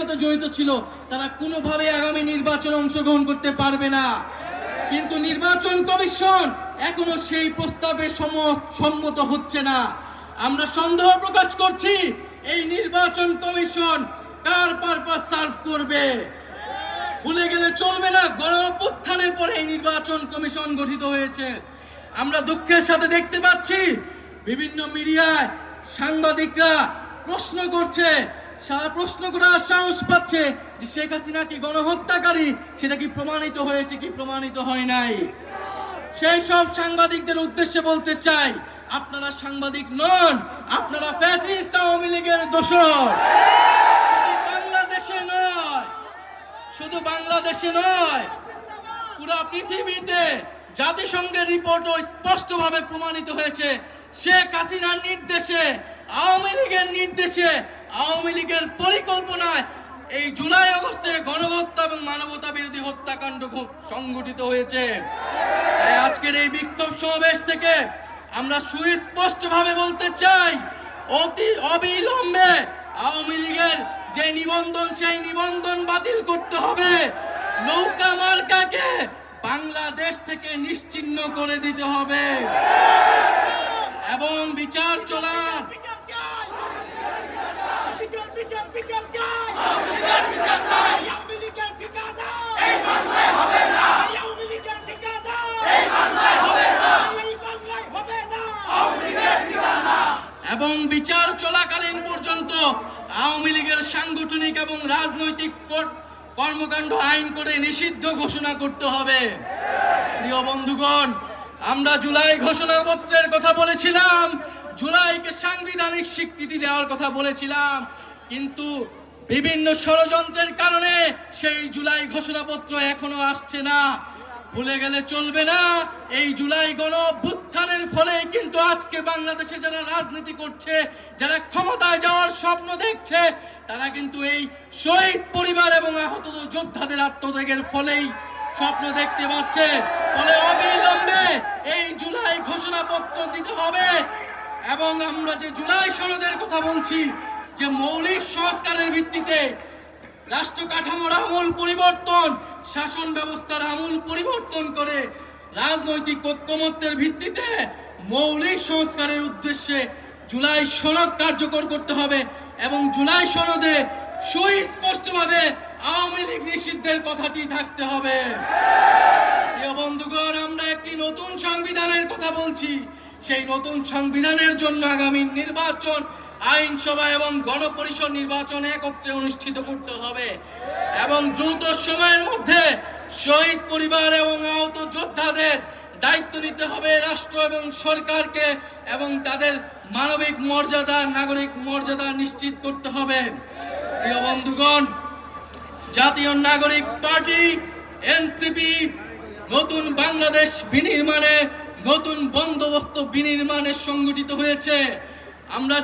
সাথে জড়িত ছিল, তারা কোনোভাবে আগামী নির্বাচনে অংশগ্রহণ করতে পারবে না। কিন্তু নির্বাচন কমিশন এখনও সেই প্রস্তাবে সম্মত হচ্ছে না। আমরা সন্দেহ প্রকাশ করছি, এই নির্বাচন কমিশন কার পারপাস সার্ভ করবে? ভুলে গেলে চলবে না গণ অভ্যুত্থানের পরে এই নির্বাচন কমিশন গঠিত হয়েছে। আমরা দুঃখের সাথে দেখতে পাচ্ছি, বিভিন্ন মিডিয়ায় সাংবাদিকরা প্রশ্ন করছে সারা প্রশ্ন করার সাহস পাচ্ছে যে শেখ হাসিনা কি গণহত্যাকারী? সেটা কি প্রমাণিত হয়েছে কি প্রমাণিত হয় নাই? সেই সব সাংবাদিকদের উদ্দেশ্যে বলতে চাই, আপনারা সাংবাদিক নন, আপনারা ফ্যাসিস্ট আওয়ামী লীগের দোষর। শুধু বাংলাদেশে নয়, শুধু বাংলাদেশে নয়, পুরো পৃথিবীতে জাতিসংঘের রিপোর্টও স্পষ্টভাবে প্রমাণিত হয়েছে। শেখ হাসিনার নির্দেশে, আওয়ামী লীগের নির্দেশে আওয়ামী লীগের পরিকল্পনায় এই জুলাই আগস্টে গণহত্যা এবং মানবতা বিরোধী হত্যাকাণ্ড সংঘটিত হয়েছে। তাই আজকের এই বিক্ষোভ সমাবেশ থেকে আমরা সুস্পষ্টভাবে বলতে চাই, অতি অবিলম্বে আওয়ামী লীগের যে নিবন্ধন, সেই নিবন্ধন বাতিল করতে হবে। নৌকা মার্কাকে বাংলাদেশ থেকে নিশ্চিহ্ন করে দিতে হবে। এবং বিচার চলার বিচার বিচার চাই। আওয়ামী লীগের ঠিকানা। এই বাংলায় হবে না। আওয়ামী লীগের ঠিকানা। এই বাংলায় হবে না। এই বাংলায় হবে না। এবং বিচার চলাকালীন পর্যন্ত আওয়ামী লীগের সাংগঠনিক এবং রাজনৈতিক কর্মকাণ্ড আইন করে নিষিদ্ধ ঘোষণা করতে হবে। প্রিয় বন্ধুগণ আমরা জুলাই ঘোষণাপত্রের কথা বলেছিলাম। জুলাইকে সাংবিধানিক স্বীকৃতি দেওয়ার কথা বলেছিলাম। কিন্তু বিভিন্ন ষড়যন্ত্রের কারণে সেই জুলাই ঘোষণাপত্র এখনও আসছে না। ভুলে গেলে চলবে না। এই জুলাই গণ অভ্যুত্থানের ফলে কিন্তু আজকে বাংলাদেশে যারা রাজনীতি করছে, যারা ক্ষমতায় যাওয়ার স্বপ্ন দেখছে, তারা কিন্তু এই শহীদ পরিবার এবং আহত যোদ্ধাদের আত্মত্যাগের ফলেই স্বপ্ন দেখতে পাচ্ছে। ফলে অবিলম্বে এই জুলাই ঘোষণাপত্র দিতে হবে। এবং আমরা যে জুলাই সনদের কথা বলছি যে মৌলিক সংস্কারের ভিত্তিতে রাষ্ট্র কাঠামোর আমূল পরিবর্তন, শাসন ব্যবস্থার আমূল পরিবর্তন করে রাজনৈতিক ঐক্যমত্যের ভিত্তিতে মৌলিক সংস্কারের উদ্দেশ্যে জুলাই সনদ কার্যকর করতে হবে এবং জুলাই সনদে সুস্পষ্টভাবে আওয়ামী লীগ নিষিদ্ধের কথাটি থাকতে হবে। বন্ধুগণ, আমরা একটি নতুন সংবিধানের কথা বলছি। সেই নতুন সংবিধানের জন্য আগামী নির্বাচন আইনসভা এবং গণপরিষদ নির্বাচন একত্রে অনুষ্ঠিত করতে হবে এবং দ্রুত সময়ের মধ্যে শহীদ পরিবার এবং আহত যোদ্ধাদের দায়িত্ব নিতে হবে রাষ্ট্র এবং সরকারকে এবং তাদের মানবিক মর্যাদা, নাগরিক মর্যাদা নিশ্চিত করতে হবে। প্রিয় বন্ধুগণ, জাতীয় নাগরিক পার্টি, এনসিপি, নতুন বাংলাদেশ বিনির্মাণে নতুন বন্দোবস্ত বিনির্মাণে সংগঠিত হয়েছে। আমরা